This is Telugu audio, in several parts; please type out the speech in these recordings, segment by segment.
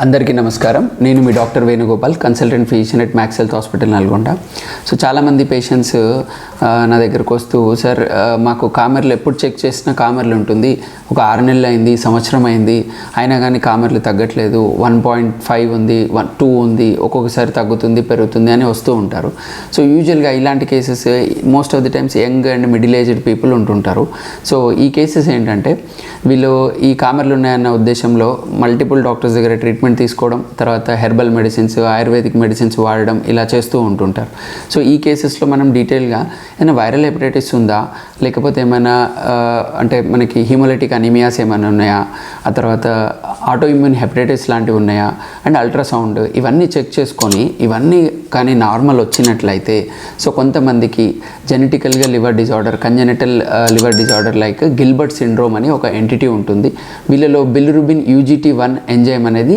అందరికీ నమస్కారం. నేను మీ doctor Venugopal consultant physician at Max Health hospital Nalgonda. So చాలామంది పేషెంట్స్ నా దగ్గరకు వస్తూ సార్ మాకు కామెర్లు ఎప్పుడు చెక్ చేసినా కామెర్లు ఉంటుంది. ఒక ఆరు నెలలు అయింది సంవత్సరం అయింది. అయినా కానీ కామెర్లు తగ్గట్లేదు. వన్ పాయింట్ ఫైవ్ ఉంది వన్ టూ ఉంది ఒక్కొక్కసారి తగ్గుతుంది పెరుగుతుంది అని వస్తూ ఉంటారు. సో యూజువల్గా ఇలాంటి cases most of the times young and middle aged people ఉంటుంటారు. సో ఈ కేసెస్ ఏంటంటే వీళ్ళు ఈ కామెర్లు ఉన్నాయన్న ఉద్దేశంలో మల్టిపుల్ డాక్టర్స్ దగ్గర ట్రీట్ ట్రీట్మెంట్ తీసుకోవడం తర్వాత హెర్బల్ మెడిసిన్స్ ఆయుర్వేదిక్ మెడిసిన్స్ వాడడం ఇలా చేస్తూ ఉంటుంటారు. సో ఈ కేసెస్లో మనం డీటెయిల్గా ఏమైనా వైరల్ హెపటైటిస్ ఉందా? లేకపోతే ఏమైనా అంటే మనకి హీమోలైటిక్ అనీమియాస్ ఏమైనా ఉన్నాయా? ఆ తర్వాత ఆటో ఇమ్యూన్ హెపటైటిస్ లాంటివి ఉన్నాయా? అండ్ అల్ట్రాసౌండ్ ఇవన్నీ చెక్ చేసుకొని ఇవన్నీ కానీ నార్మల్ వచ్చినట్లయితే సో కొంతమందికి జెనెటికల్గా liver disorder congenital liver disorder like Gilbert syndrome అని ఒక ఎంటిటీ ఉంటుంది. వీళ్ళలో బిల్రుబిన్ యూజిటీ వన్ ఎంజైమ్ అనేది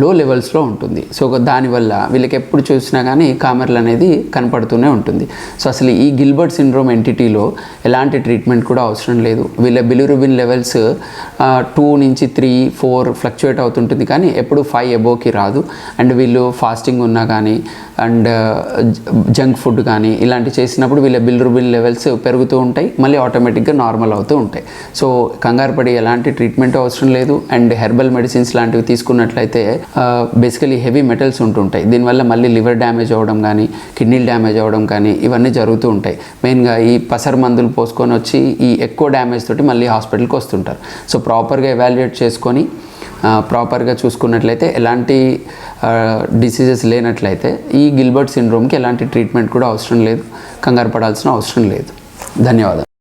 లో లెవెల్స్లో ఉంటుంది సో దానివల్ల వీళ్ళకి ఎప్పుడు చూసినా కానీ కామెర్లు అనేది కనపడుతూనే ఉంటుంది. సో అసలు ఈ గిల్బర్ట్ సిండ్రోమ్ ఎంటిటీలో ఎలాంటి ట్రీట్మెంట్ కూడా అవసరం లేదు. వీళ్ళ బిలిరుబిన్ లెవెల్స్ టూ నుంచి త్రీ ఫోర్ ఫ్లక్చుయేట్ అవుతుంటుంది కానీ ఎప్పుడు ఫైవ్ ఎబోకి రాదు. అండ్ వీళ్ళు ఫాస్టింగ్ ఉన్నా కానీ అండ్ జంక్ ఫుడ్ కానీ ఇలాంటివి చేసినప్పుడు వీళ్ళ బిలిరుబిన్ లెవెల్స్ పెరుగుతూ ఉంటాయి. మళ్ళీ ఆటోమేటిక్గా నార్మల్ అవుతూ ఉంటాయి. సో కంగారు పడి ఎలాంటి ట్రీట్మెంట్ అవసరం లేదు. అండ్ హెర్బల్ మెడిసిన్స్ లాంటివి తీసుకున్నట్లయితే బేసికలీ హెవీ మెటల్స్ ఉంటుంటాయి. దీనివల్ల మళ్ళీ లివర్ డ్యామేజ్ అవ్వడం కానీ కిడ్నీలు డ్యామేజ్ అవ్వడం కానీ ఇవన్నీ జరుగుతూ ఉంటాయి. మెయిన్గా ఈ పసర మందులు పోసుకొని వచ్చి ఈ ఎక్కువ డ్యామేజ్ తోటి మళ్ళీ హాస్పిటల్కి వస్తుంటారు. సో ప్రాపర్గా ఎవాల్యుయేట్ చేసుకొని ప్రాపర్గా చూసుకున్నట్లయితే ఎలాంటి డిసీజెస్ లేనట్లయితే ఈ గిల్బర్ట్ సిండ్రోమ్కి ఎలాంటి ట్రీట్మెంట్ కూడా అవసరం లేదు. కంగారు పడాల్సిన అవసరం లేదు. ధన్యవాదాలు.